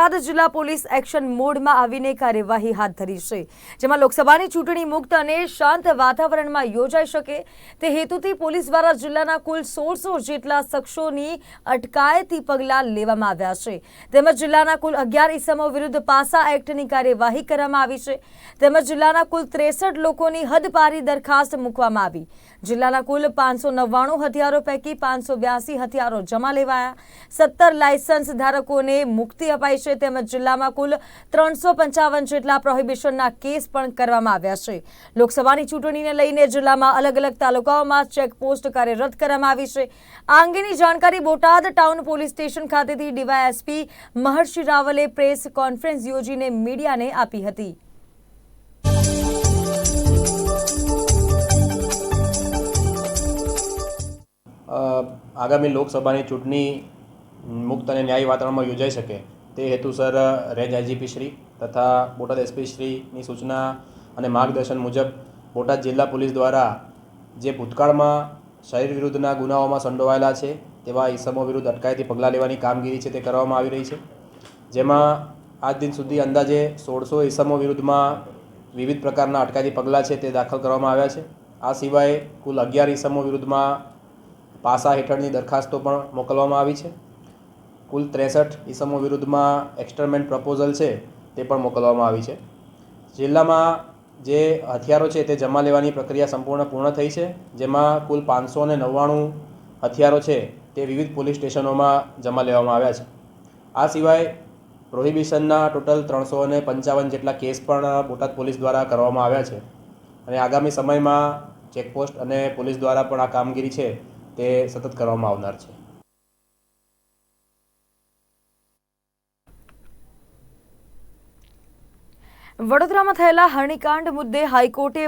બોટાદ જિલ્લા police action મોડમાં આવીને કાર્યવાહી હાથ ધરી છે, જેમાં લોકસભાની ચૂંટણી મુક્ત અને શાંત વાતાવરણમાં યોજાઈ શકે. તે હેતુથી પોલીસ દ્વારા જિલ્લાના કુલ સોળસો જેટલા શખ્સોની અટકાયતી પગલાં લેવામાં આવ્યા છે. તેમજ જિલ્લાના કુલ અગિયાર ઇસમો વિરુદ્ધ પાસા એક્ટની કાર્યવાહી કરવામાં આવી છે. તેમજ જિલ્લાના કુલ ત્રેસઠ લોકોની હદપારી દરખાસ્ત મૂકવામાં આવી. જિલ્લાના કુલ પાંચસો નવ્વાણું હથિયારો પૈકી પાંચસો બ્યાસી હથિયારો જમા લેવાયા. સત્તર લાયસન્સ ધારકોને મુક્તિ અપાઈ છે. તેમજ જિલ્લામાં કુલ ત્રણસો જેટલા પ્રોહિબિશનના કેસ પણ કરવામાં આવ્યા છે. લોકસભાની ચૂંટણીને લઈને જિલ્લામાં અલગ અલગ તાલુકાઓમાં ચેકપોસ્ટ કાર્યરત કરવામાં આવી છે. આ અંગેની જાણકારી બોટાદ ટાઉન પોલીસ સ્ટેશન ખાતેથી ડીવાયએસપી મહર્ષિ રાવલે પ્રેસ કોન્ફરન્સ યોજીને મીડિયાને આપી હતી. આગામી લોકસભાની ચૂંટણી મુક્ત અને ન્યાયી વાતાવરણમાં યોજાઈ શકે. તે હેતુસર રેન્જ આઈજીપી શ્રી તથા બોટાદ એસપી શ્રીની સૂચના અને માર્ગદર્શન મુજબ બોટાદ જિલ્લા પોલીસ દ્વારા જે ભૂતકાળમાં શરીર વિરુદ્ધના ગુનાઓમાં સંડોવાયેલા છે, તેવા ઈસમો વિરુદ્ધ અટકાયતી પગલાં લેવાની કામગીરી છે તે કરવામાં આવી રહી છે. જેમાં આજ દિન સુધી અંદાજે સોળસો ઈસમો વિરુદ્ધમાં વિવિધ પ્રકારના અટકાયતી પગલાં છે તે દાખલ કરવામાં આવ્યા છે. આ સિવાય કુલ અગિયાર ઈસમો વિરુદ્ધમાં પાસા હેઠળની દરખાસ્તો પણ મોકલવામાં આવી છે. કુલ ત્રેસઠ ઈસમો વિરુદ્ધમાં એક્સટરમેન્ટ પ્રપોઝલ છે તે પણ મોકલવામાં આવી છે. જિલ્લામાં જે હથિયારો છે તે જમા લેવાની પ્રક્રિયા સંપૂર્ણ પૂર્ણ થઈ છે. જેમાં કુલ પાંચસો ને નવ્વાણું હથિયારો છે તે વિવિધ પોલીસ સ્ટેશનોમાં જમા લેવામાં આવ્યા છે. આ સિવાય પ્રોહિબિશનના ટોટલ ત્રણસો અને પંચાવન જેટલા કેસ પણ બોટાદ પોલીસ દ્વારા કરવામાં આવ્યા છે. અને આગામી સમયમાં ચેકપોસ્ટ અને પોલીસ દ્વારા પણ આ કામગીરી છે તે સતત કરવામાં આવનાર છે. વડોદરામાં થયેલા હરણીકાંડ મુદ્દે હાઈકોર્ટે